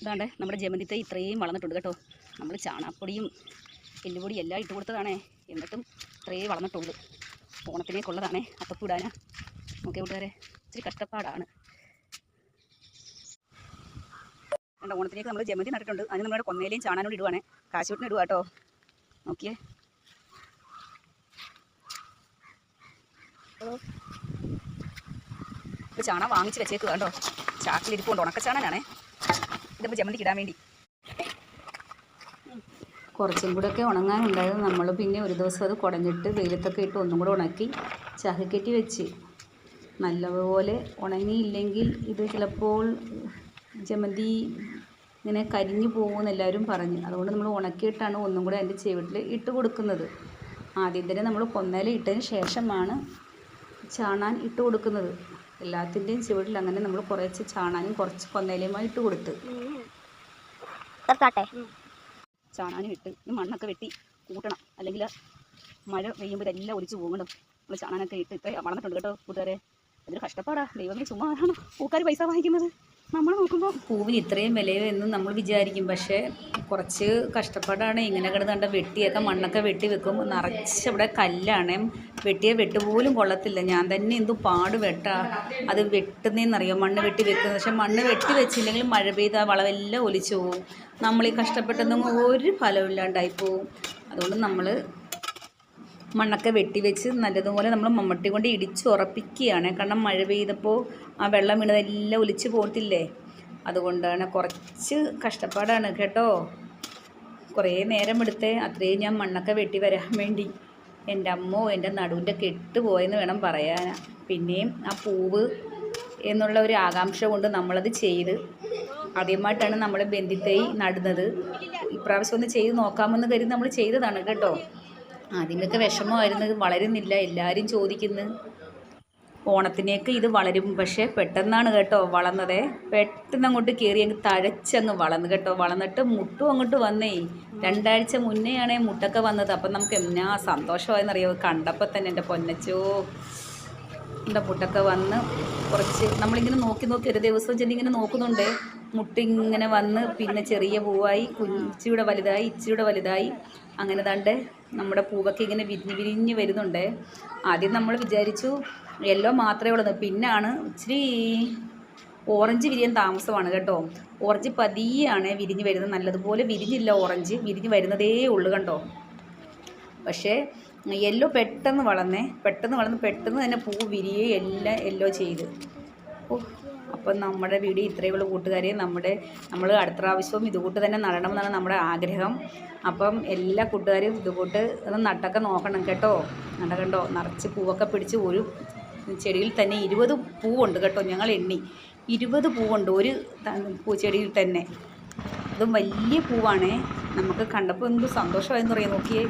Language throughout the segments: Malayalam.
ഇതാണ്ട് നമ്മുടെ ജമന്തിത്തൈ ഇത്രയും വളർന്നിട്ടുണ്ട് കേട്ടോ. നമ്മൾ ചാണാപ്പൊടിയും എല്ലുപൊടിയും എല്ലാം ഇട്ട് കൊടുത്തതാണേ. എന്നിട്ടും ഇത്രയും വളർന്നിട്ടുള്ളൂ ഓണത്തിനേക്കുള്ളതാണേ അത്തപ്പിടാനാ ഓക്കെ കൂട്ടുകാരെ ഇച്ചിരി കഷ്ടപ്പാടാണ്. ഓണത്തിനേക്ക് നമ്മൾ ജമന്തി നട്ടിട്ടുണ്ട്. അതിന് നമ്മുടെ കൊന്നയിലേയും ചാണാനോട് ഇടുവാണേ. കാശുവിട്ടിന് ഇടുക കേട്ടോ. നോക്കിയേ. ചാണ വാങ്ങിച്ച് വെച്ചേക്കുക കേട്ടോ. ചാക്കിലിരിപ്പുണ്ട്. ഉണക്കച്ചാണനാണേ. ഇതിപ്പോൾ ജമന്തിക്ക് ഇടാൻ വേണ്ടി. കുറച്ചും കൂടെ ഒക്കെ ഉണങ്ങാനുണ്ടായത് നമ്മൾ പിന്നെ ഒരു ദിവസം അത് കുടഞ്ഞിട്ട് വെയിലത്തൊക്കെ ഇട്ട് ഒന്നും കൂടെ ഉണക്കി ചാക്കിക്കറ്റി വെച്ച്. നല്ലപോലെ ഉണങ്ങിയില്ലെങ്കിൽ ഇത് ചിലപ്പോൾ ജമന്തി ഇങ്ങനെ കരിഞ്ഞു പോകുമെന്ന് എല്ലാവരും പറഞ്ഞു. അതുകൊണ്ട് നമ്മൾ ഉണക്കിയിട്ടാണ് ഒന്നും കൂടെ അതിന്റെ ചുവട്ടിൽ ഇട്ട് കൊടുക്കുന്നത്. ആദ്യം തന്നെ നമ്മൾ കൊന്നേല ഇട്ടതിന് ശേഷമാണ് ചാണാൻ ഇട്ട് കൊടുക്കുന്നത്. എല്ലാത്തിന്റെയും ചുവട്ടിൽ അങ്ങനെ നമ്മൾ കുറച്ച് ചാണാനും കുറച്ച് കൊന്നേലയുമായി ഇട്ട് കൊടുത്ത്. നിർത്താട്ടെ. ചാണാനും ഇട്ട് മണ്ണൊക്കെ വെട്ടി കൂട്ടണം. അല്ലെങ്കിൽ മഴ പെയ്യുമ്പോൾ ഇതെല്ലാം ഒലിച്ച് പോകണം നമ്മൾ ചാണാനൊക്കെ ഇട്ട് ഇത്ര വളർന്നിട്ടുണ്ട് കേട്ടോ കൂട്ടുകാരെ. അതൊരു കഷ്ടപ്പാടാ. ദൈവമേ ചുമ്മാ പൂക്കാർ പൈസ വാങ്ങിക്കുന്നത്? നമ്മൾ നോക്കുമ്പോൾ പൂവിന് ഇത്രയും വിലയോ എന്ന് നമ്മൾ വിചാരിക്കും. പക്ഷേ കുറച്ച് കഷ്ടപ്പാടാണ്. ഇങ്ങനെ കിടന്നുണ്ട് വെട്ടിയൊക്കെ മണ്ണൊക്കെ വെട്ടി വെക്കും. നിറച്ച് ഇവിടെ കല്ലാണ്. വെട്ടിയ വെട്ട് പോലും കൊള്ളത്തില്ല. ഞാൻ തന്നെ എന്തു പാട് വെട്ടാ. അത് വെട്ടുന്നതെന്നറിയോ മണ്ണ് വെട്ടി വെക്കുന്നത് പക്ഷെ മണ്ണ് വെട്ടി വെച്ചില്ലെങ്കിൽ മഴ പെയ്ത വളമെല്ലാം ഒലിച്ചു പോവും. നമ്മൾ ഈ കഷ്ടപ്പെട്ടെന്നും ഒരു ഫലമില്ലാണ്ടായി പോവും. അതുകൊണ്ട് നമ്മൾ മണ്ണൊക്കെ വെട്ടിവെച്ച് നല്ലതുപോലെ നമ്മൾ മമ്മട്ടി കൊണ്ട് ഇടിച്ച് ഉറപ്പിക്കുകയാണ്. കാരണം മഴ പെയ്തപ്പോൾ ആ വെള്ളം വീണതെല്ലാം ഒലിച്ച് പോകത്തില്ലേ? അതുകൊണ്ടാണ് കുറച്ച് കഷ്ടപ്പാടാണ് കേട്ടോ. കുറേ നേരം എടുത്തേ അത്രയും ഞാൻ മണ്ണൊക്കെ വെട്ടി വരാൻ വേണ്ടി എന്റെ അമ്മോ എന്റെ നടുവിന്റെ കെട്ട് പോയെന്ന് വേണം പറയാൻ പിന്നെയും ആ പൂവ് എന്നുള്ള ഒരു ആകാംക്ഷ കൊണ്ട് നമ്മളത് ചെയ്ത് ആദ്യമായിട്ടാണ് നമ്മൾ ബന്ധിത്തൈ നടുന്നത്. ഇപ്രാവശ്യം ഒന്ന് ചെയ്ത് നോക്കാമെന്ന് കരുതി നമ്മൾ ചെയ്തതാണ് കേട്ടോ. ആദ്യമൊക്കെ വിഷമമായിരുന്നു വളരുന്നില്ല. എല്ലാവരും ചോദിക്കുന്നു. ഓണത്തിനേക്ക് ഇത് വളരും. പക്ഷേ പെട്ടെന്നാണ് കേട്ടോ വളർന്നത്. പെട്ടെന്ന് അങ്ങോട്ട് കയറി അങ്ങ് തഴച്ചങ്ങ് വളർന്നു കേട്ടോ. വളർന്നിട്ട് മുട്ടും അങ്ങോട്ട് വന്നേ. രണ്ടാഴ്ച മുന്നേയാണ് മുട്ടൊക്കെ വന്നത്. അപ്പം നമുക്ക് എന്നാ സന്തോഷമായെന്നറിയോ? കണ്ടപ്പോൾ തന്നെ എന്റെ പൊന്നച്ചോ എന്റെ മുട്ടൊക്കെ വന്ന് കുറച്ച് നമ്മളിങ്ങനെ നോക്കി നോക്കി ഒരു ദിവസം ചെന്നിങ്ങനെ നോക്കുന്നുണ്ട്. മുട്ടിങ്ങനെ വന്ന് പിന്നെ ചെറിയ പൂവായി ഇച്ചിയുടെ വലുതായി ഇച്ചിയുടെ വലുതായി. അങ്ങനെ തണ്ട് നമ്മുടെ പൂവൊക്കെ ഇങ്ങനെ വിരിഞ്ഞ് വിരിഞ്ഞ് വരുന്നുണ്ട്. ആദ്യം നമ്മൾ വിചാരിച്ചു യെല്ലോ മാത്രമേ ഉള്ളൂ. പിന്നാണ് ഇച്ചിരി ഓറഞ്ച് വിരിയാൻ താമസമാണ് കേട്ടോ. ഓറഞ്ച് പതിയാണ് വിരിഞ്ഞ് വരുന്നത്. നല്ലതുപോലെ വിരിഞ്ഞില്ല ഓറഞ്ച്. വിരിഞ്ഞ് വരുന്നതേ ഉള്ളു കണ്ടോ. പക്ഷേ യെല്ലോ പെട്ടെന്ന് വളർന്നേ പെട്ടെന്ന് വളർന്ന് പെട്ടെന്ന് തന്നെ പൂ വിരിയേ എല്ലാം യെല്ലോ ചെയ്ത്. ഓ അപ്പം നമ്മുടെ വീഡിയോ ഇത്രയേ ഉള്ളൂ കൂട്ടുകാരെ. നമ്മുടെ നമ്മൾ അടുത്ത പ്രാവശ്യവും ഇതുകൂട്ട് തന്നെ നടണമെന്നാണ് നമ്മുടെ ആഗ്രഹം. അപ്പം എല്ലാ കൂട്ടുകാരും ഇതുകൂട്ട് ഒന്ന് നട്ടൊക്കെ നോക്കണം കേട്ടോ. നടക്കണ്ടോ? കണ്ടോ നിറച്ച് പൂവൊക്കെ പിടിച്ച് ഒരു ചെടിയിൽ തന്നെ ഇരുപത് പൂവുണ്ട് കേട്ടോ ഞങ്ങൾ എണ്ണി. ഇരുപത് പൂവുണ്ട് ഒരു പൂച്ചെടിയിൽ തന്നെ. അതും വലിയ പൂവാണേ. നമുക്ക് കണ്ടപ്പോൾ എന്ത് സന്തോഷമായെന്ന് പറയാം നോക്കിയേ.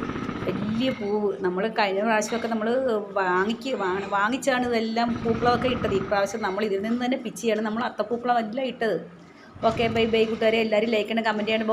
വലിയ പൂവ്. നമ്മൾ കഴിഞ്ഞ പ്രാവശ്യമൊക്കെ നമ്മൾ വാങ്ങിക്ക് വാങ്ങിച്ചാണ് ഇതെല്ലാം പൂക്കളമൊക്കെ ഇട്ടത്. ഈ പ്രാവശ്യം നമ്മൾ ഇതിൽ നിന്ന് തന്നെ പിച്ചിയാണ് നമ്മൾ അത്തപ്പൂക്കളം എല്ലാം ഇട്ടത്. ഓക്കെ ബൈ ബൈ കൂട്ടുകാരെ. എല്ലാവരും ലൈക്ക് ചെയ്യണം കമന്റ് ചെയ്യണം.